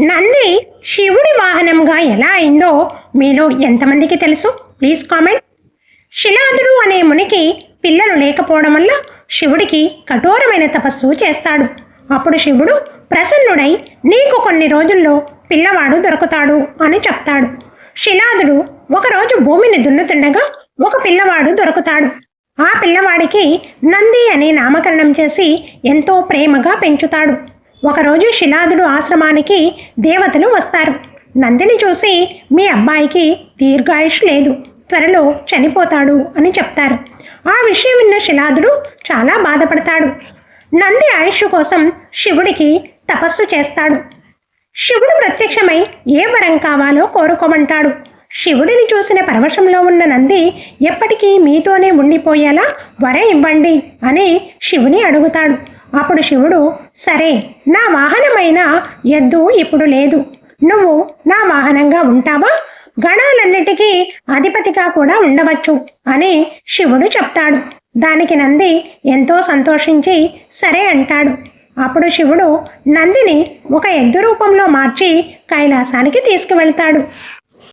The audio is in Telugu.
నంది శివుడి వాహనంగా ఎలా అయిందో మీలో ఎంతమందికి తెలుసు? Please comment. శిలాదుడు అనే మునికి పిల్లలు లేకపోవడం వల్ల శివుడికి కఠోరమైన తపస్సు చేస్తాడు. అప్పుడు శివుడు ప్రసన్నుడై నీకు కొన్ని రోజుల్లో పిల్లవాడు దొరుకుతాడు అని చెప్తాడు. శిలాదుడు ఒకరోజు భూమిని దున్నుతుండగా ఒక పిల్లవాడు దొరుకుతాడు. ఆ పిల్లవాడికి నంది అని నామకరణం చేసి ఎంతో ప్రేమగా పెంచుతాడు. ఒకరోజు శిలాదుడు ఆశ్రమానికి దేవతలు వస్తారు. నందిని చూసి మీ అబ్బాయికి దీర్ఘాయుష్ లేదు త్వరలో చనిపోతాడు అని చెప్తారు. ఆ విషయం విన్న శిలాదుడు చాలా బాధపడతాడు. నంది ఆయుష్ కోసం శివుడికి తపస్సు చేస్తాడు. శివుడు ప్రత్యక్షమై ఏ వరం కావాలో కోరుకోమంటాడు. శివుడిని చూసిన పరవశంలో ఉన్న నంది ఎప్పటికీ మీతోనే ఉండిపోయేలా వరం ఇవ్వండి అని శివుని అడుగుతాడు. అప్పుడు శివుడు సరే నా వాహనమైన ఎద్దు ఇప్పుడు లేదు. నువ్వు నా వాహనంగా ఉంటావా? గణాలన్నిటికీ అధిపతిగా కూడా ఉండవచ్చు అని శివుడు చెప్తాడు. దానికి నంది ఎంతో సంతోషించి సరే అంటాడు. అప్పుడు శివుడు నందిని ఒక ఎద్దు రూపంలో మార్చి కైలాసానికి తీసుకువెళ్తాడు.